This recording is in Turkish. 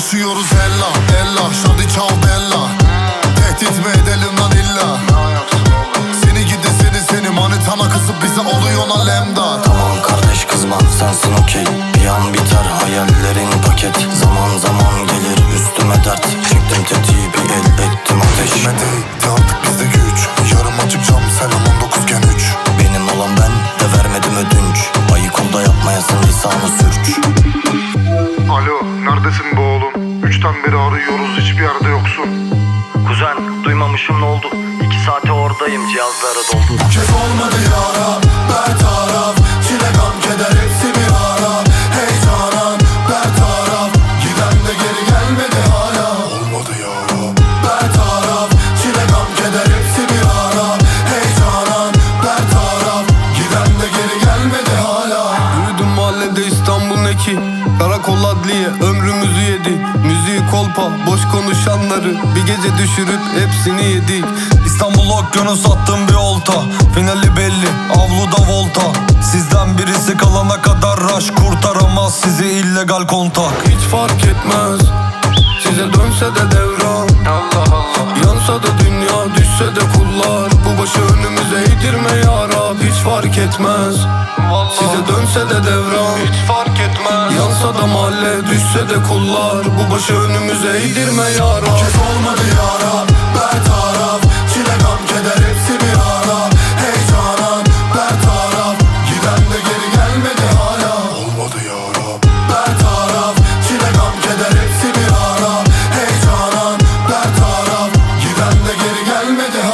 Yaşıyoruz ella ella. Şadi çal bella. Tehdit mi edelim lan illa? Seni gidi seni seni manitana kızıp bize oluyor lan lemdar Tamam kardeş kızma sensin okey. Bir an biter hayallerin paket. Zaman zaman gelir üstüme dert. Çektim tetiği bir el ettim ateş. Kime değdi artık bizde güç. Yarım açık cam selam 19 gen 3 Benim olan ben de vermedim ödünç. Ayık ol da yapmayasın lisanı sürç Üçten beri arıyoruz, hiçbir yerde yoksun. Kuzen duymamışım ne oldu? İki saate oradayım cihazlara doldu Bu kez olmadı yara Bertaraf Çile Kolpa boş konuşanları Bir gece düşürüp hepsini yedik. İstanbul okyanus attım bir olta Finali belli avluda volta. Sizden birisi kalana kadar rush Kurtaramaz sizi illegal kontak. Hiç fark etmez Size dönse de devran. Allah Allah. Yansa da dünya düşse de kullar etmez. Size dönse de devran. Hiç fark etmez. Yansa da mahalle düşse de kullar. Bu başı önümüze eğdirme yara Kef olmadı yara ben taraf Çile gam keder hepsi bir ara. Hey canan ben taraf Giden de geri gelmedi hala. Olmadı yara ben taraf Çile gam keder hepsi bir ara. Hey canan ben taraf Giden de geri gelmedi hala